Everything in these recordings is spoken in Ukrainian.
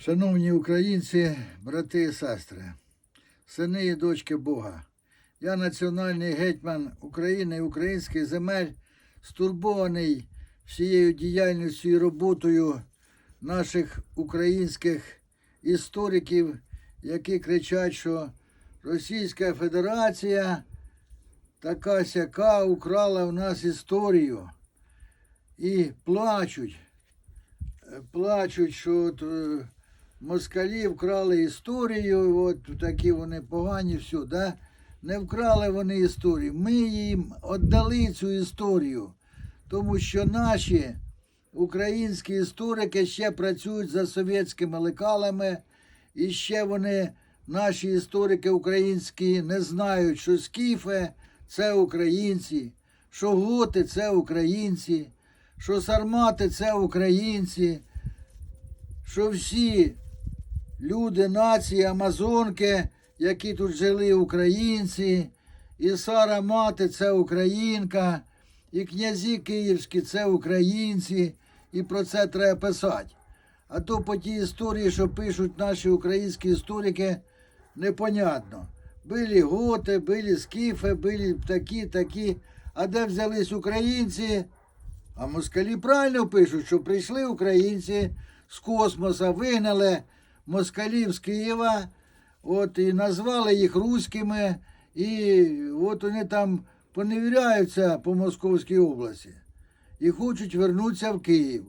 Шановні українці, брати і сестри, сини і дочки Бога, я національний гетьман України і українських земель, стурбований всією діяльністю і роботою наших українських істориків, які кричать, що Російська Федерація така сяка украла в нас історію. І плачуть, е, плачуть, що от, е, москалі вкрали історію, от такі вони погані, все, да? Не вкрали вони історію. Ми їм віддали цю історію, тому що наші українські історики ще працюють за совєтськими лекалами, і ще вони, наші історики українські, не знають, що скіфи це українці, що готи це українці, що сармати це українці, що всі люди, нації, амазонки, які тут жили українці, і Сара мати це українка, і князі київські це українці, і про це треба писати. А то по тій історії, що пишуть наші українські історики, непонятно. Були готи, були скіфи, були такі, такі. А де взялись українці? А москалі правильно пишуть, що прийшли українці з космоса, вигнали москалів з Києва, от і назвали їх руськими, і от вони там поневіряються по Московській області і хочуть вернутися в Київ.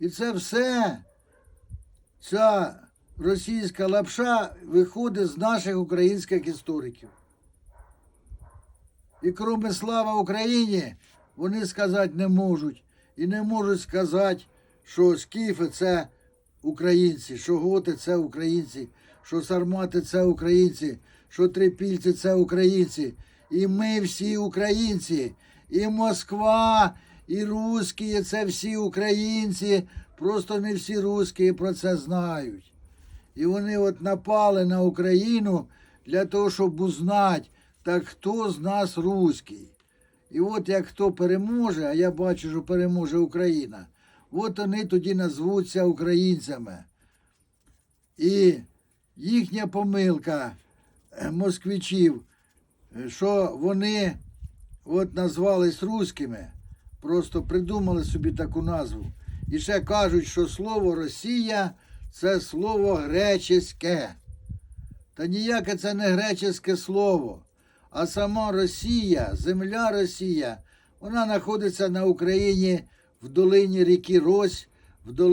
І це все, ця російська лапша виходить з наших українських істориків. І кроме слава Україні, вони сказати не можуть. І не можуть сказати, що скіфи це українці, що готи це українці, що сармати це українці, що трипільці це українці. І ми всі українці. І Москва, і русські це всі українці. Просто не всі русські про це знають. І вони от напали на Україну для того, щоб узнати, так хто з нас руський. І от як хто переможе, а я бачу, що переможе Україна, от вони тоді назвуться українцями. І їхня помилка е, москвичів, е, що вони от назвались руськими, просто придумали собі таку назву. І ще кажуть, що слово Росія це слово гречеське. Та ніяке це не греческе слово. А сама Росія, земля Росія, вона знаходиться на Україні в долині ріки Рось, в долині.